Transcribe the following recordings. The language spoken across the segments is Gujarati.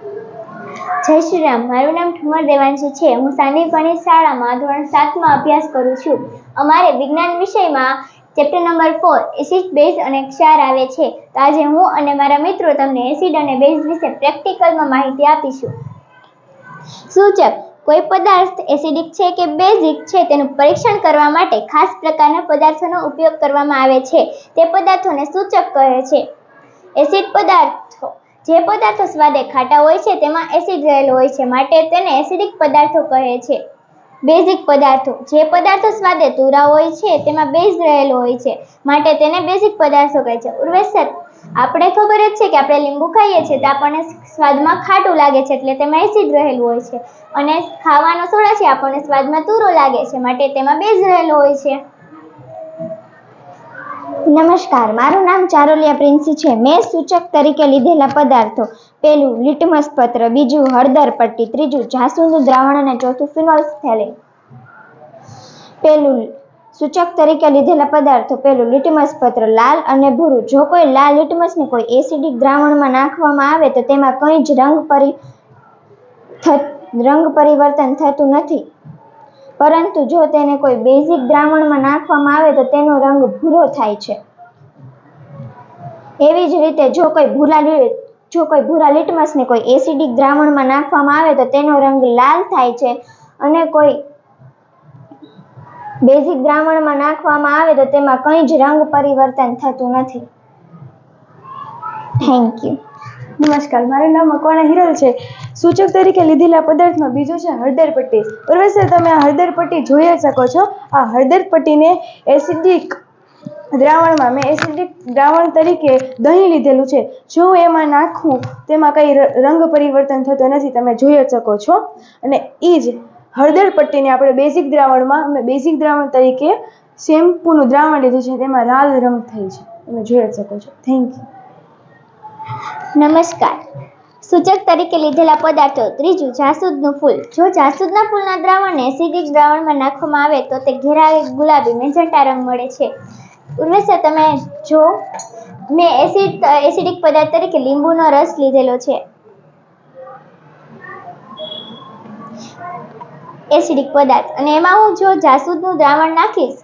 જય શ્રી રામ. મારું નામ ઠુમર દેવાંશી છે. હું સાંદીપણી શાળામાં ધોરણ સાતમાં અભ્યાસ કરું છું. અમારે વિજ્ઞાન વિષયમાં chapter number four acid base અને ક્ષાર આવે છે. તો આજે હું અને મારા મિત્રો તમને એસિડ અને બેઝ વિશે પ્રેક્ટિકલમાં માહિતી આપીશું. સૂચક, કોઈ પદાર્થ એસિડિક છે કે બેઝિક છે તેનું પરીક્ષણ કરવા માટે ખાસ પ્રકારના પદાર્થોનો ઉપયોગ કરવામાં આવે છે. તે પદાર્થોને સૂચક કહે છે. એસિડ પદાર્થો જે પદાર્થો સ્વાદે ખાટા હોય છે, તેમાં એસિડ રહેલો હોય છે માટે તેને એસિડિક પદાર્થો કહે છે. બેઝિક પદાર્થો, જે પદાર્થો સ્વાદે તુરા હોય છે, તેમાં બેઝ રહેલો હોય છે માટે તેને બેઝિક પદાર્થો કહે છે. ઉર્વેશ સર આપણે ખબર જ છે કે આપણે લીંબુ ખાઈએ છીએ, તો આપણને સ્વાદમાં ખાટું લાગે છે એટલે તેમાં એસિડ રહેલું હોય છે. અને ખાવાનો સોડા છે, આપણને સ્વાદમાં તુરો લાગે છે માટે તેમાં બેઝ રહેલો હોય છે. નમસ્કાર, મારું નામ ચારોલિયા પ્રિન્સી છે. મેં સૂચક તરીકે લીધેલા પદાર્થો, પહેલું લિટમસ પત્ર, બીજું હળદર પટ્ટી, ત્રીજું જાસૂદ દ્રાવણ અને ચોથું ફિનોલ્ફથેલિન પહેલું સૂચક તરીકે લીધેલા પદાર્થો, પહેલું લિટમસ પત્ર, લાલ અને ભૂરું. જો કોઈ લાલ લિટમસને કોઈ એસિડિક દ્રાવણમાં નાખવામાં આવે તો તેમાં કંઈ જ રંગ પરી રંગ પરિવર્તન થતું નથી. પરંતુ જો તેને કોઈ બેઝિક દ્રાવણમાં નાખવામાં આવે તો તેનો રંગ ભૂરો થાય છે. એવી જ રીતે જો કોઈ ભૂરા લી- જો કોઈ ભૂરા લિટમસને કોઈ એસિડિક દ્રાવણમાં નાખવામાં આવે તો તેનો રંગ લાલ થાય છે અને કોઈ બેઝિક દ્રાવણમાં નાખવામાં આવે તો તેમાં કંઈ જ રંગ પરિવર્તન થતું નથી. થેન્ક યુ નમસ્કાર, મારું નામ મકવાણા હિરલ છે. સૂચક તરીકે લીધેલા પદાર્થમાં બીજો છે હળદર પટ્ટી. બરાબર તમે આ હળદર પટ્ટી જોઈ શકો છો. આ હળદર પટ્ટીને એસિડિક દ્રાવણમાં મેં એસિડિક દ્રાવણ તરીકે દહીં લીધેલું છે. જો હું એમાં નાખું, તેમાં કંઈ રંગ પરિવર્તન થતો નથી, તમે જોઈ જ શકો છો. અને એ જ હળદર પટ્ટીને આપણે બેઝિક દ્રાવણમાં, અમે બેઝિક દ્રાવણ તરીકે શેમ્પૂનું દ્રાવણ લીધું છે, તેમાં લાલ રંગ થઈ છે. તમે જોઈ જ શકો છો. Thank you. નમસ્કાર. સૂચક તરીકે લીધેલા પદાર્થો ત્રીજું જાસૂદનું ફૂલ. જો જાસૂદના ફૂલના દ્રાવણને એસિડિક દ્રાવણમાં નાખવામાં આવે તો તે ઘેરા ગુલાબી મેજન્ટા રંગ મળે છે. ઉર્વેશ, તમે જો મેં એસિડ એસિડિક પદાર્થ તરીકે લીંબુનો રસ લીધેલો છે. એસિડિક પદાર્થ. અને એમાં હું જો જાસૂદનું દ્રાવણ નાખીશ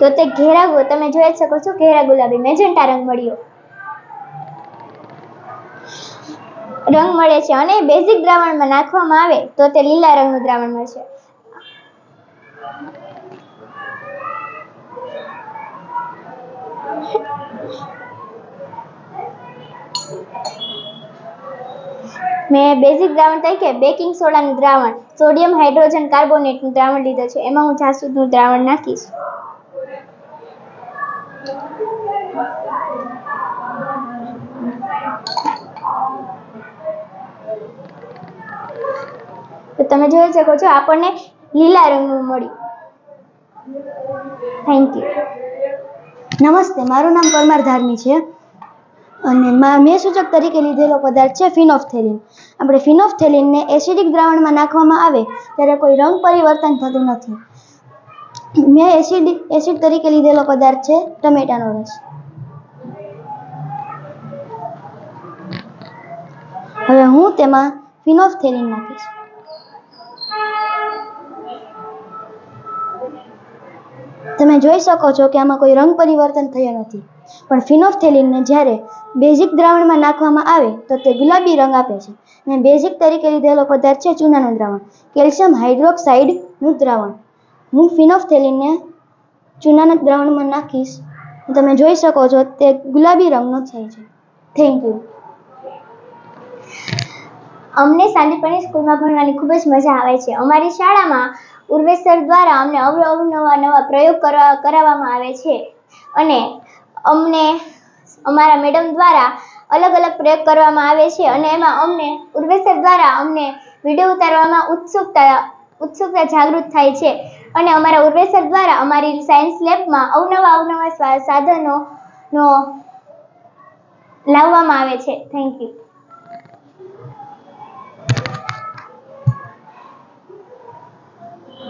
તો તે ઘેરા તમે જોઈ શકો છો, ઘેરા ગુલાબી મેજન્ટા રંગ મળ્યો. રંગ મળે છે અને બેઝિક દ્રાવણમાં નાખવામાં આવે તો તે લીલા રંગનું દ્રાવણ મળશે મેં બેઝિક દ્રાવણ તરીકે બેકિંગ સોડાનું દ્રાવણ સોડિયમ હાઇડ્રોજન કાર્બોનેટનું દ્રાવણ લીધું છે. એમાં હું જાસૂદનું દ્રાવણ નાખીશ. તો તમે જોઈ શકો છો, આપણને લીલા રંગનું મળ્યું. થેન્ક યુ નમસ્તે, મારું નામ પરમાર ધાર્મી છે. અને મા- સૂચક તરીકે લીધેલો પદાર્થ છે ફિનોફથેલિન આપણે ફિનોફથેલિનને એસિડિક દ્રાવણમાં નાખવામાં આવે ત્યારે કોઈ રંગ પરિવર્તન થતું નથી. મેં એસિડ એસિડ તરીકે લીધેલો પદાર્થ છે ટમેટાનો રસ. હવે હું તેમાં ફિનોફથેલિન નાખીશ. તમે જોઈ શકો છો કે આમાં કોઈ રંગ પરિવર્તન થયો નથી. પણ ફિનોફથેલિનને જ્યારે બેઝિક દ્રાવણમાં નાખવામાં આવે તો તે ગુલાબી રંગ આપે છે. અને બેઝિક તરીકે લીધેલો પદાર્થ છે ચૂનાનું દ્રાવણ. કેલ્શિયમ હાઇડ્રોક્સાઇડનું દ્રાવણ. હું ફિનોફથેલિનને ચૂનાના દ્રાવણમાં નાખીશ. તમે જોઈ શકો છો તે ગુલાબી રંગનો થાય છે. થેન્ક યુ અમને સાંદીપણી સ્કૂલમાં ભણવાની ખૂબ જ મજા આવે છે. અમારી શાળામાં ઉર્વેશ સર દ્વારા અમને અવ અવનવા નવા પ્રયોગ કરવા કરાવવામાં આવે છે. અને અમને, અમારા મેડમ દ્વારા અલગ અલગ પ્રયોગ કરવામાં આવે છે અને એમાં અમને ઉર્વેસર દ્વારા અમને વીડિયો ઉતારવામાં ઉત્સુકતા ઉત્સુકતા જાગૃત થાય છે. અને અમારા ઉર્વેસર દ્વારા અમારી સાયન્સ લેબમાં અવનવા અવનવા સાધનો નો લાવવામાં આવે છે. Thank you